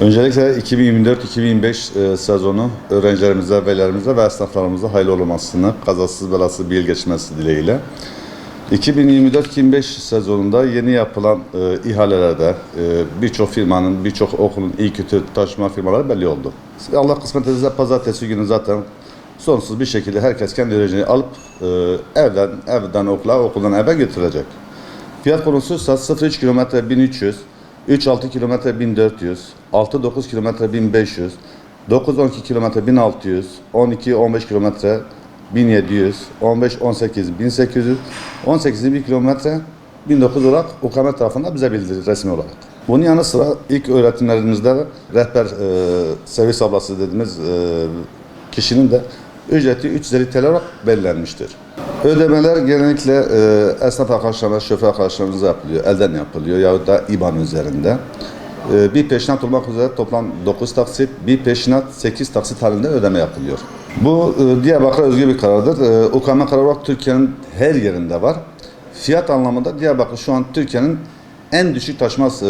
Öncelikle 2024-2025 e, sezonu öğrencilerimize, velilerimize ve esnaflarımıza hayırlı olmasını, kazasız belasız bir yıl geçmesi dileğiyle. 2024-2025 sezonunda yeni yapılan e, ihalelerde e, birçok firmanın, birçok okulun iyi kötü taşıma firmaları belli oldu. Allah kısmet ederse pazartesi günü zaten sonsuz bir şekilde herkes kendi öğrencini alıp e, evden, evden okula, okuldan eve götürecek. Fiyat konusuysa 0-3 kilometre 1300, 3-6 kilometre 1400, 6-9 kilometre 1500, 9-12 kilometre 1600, 12-15 kilometre 1700, 15-18 1800, 18 bir kilometre 1900 olarak UKM tarafından bize bildirildi resmi olarak. Bunun yanı sıra ilk öğretimlerimizde rehber e, servis ablası dediğimiz e, kişinin de ücreti 350 TL olarak belirlenmiştir. Ödemeler genellikle e, esnaf arkadaşlarımız, şoför arkadaşlarımıza yapılıyor, elden yapılıyor yahut da İBAN üzerinde. E, bir peşinat olmak üzere toplam 9 taksit, bir peşinat 8 taksit halinde ödeme yapılıyor. Bu e, Diyarbakır'a özgü bir karardır. E, UKM kararı olarak Türkiye'nin her yerinde var. Fiyat anlamında Diyarbakır şu an Türkiye'nin en düşük taşmaz e,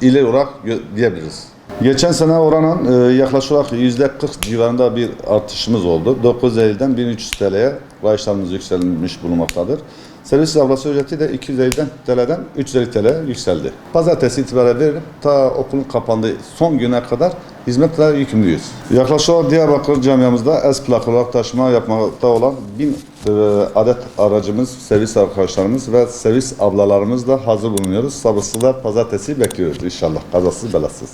ili olarak diyebiliriz. Geçen sene oranın e, yaklaşık olarak yüzde 40 civarında bir artışımız oldu. 950'den 1300 TL'ye rayışlarımız yükselmiş bulunmaktadır. Servis ablası ücreti de 250'den TL'den 350 TL yükseldi. Pazartesi itibariyle verip ta okulun kapandığı son güne kadar hizmetle yükümlüyüz. Yaklaşık olarak Diyarbakır camiamızda S plak olarak taşıma yapmakta olan 1000 e, adet aracımız, servis arkadaşlarımız ve servis ablalarımız da hazır bulunuyoruz. Sabırsızlıkla pazartesi bekliyoruz inşallah. Kazasız belasız.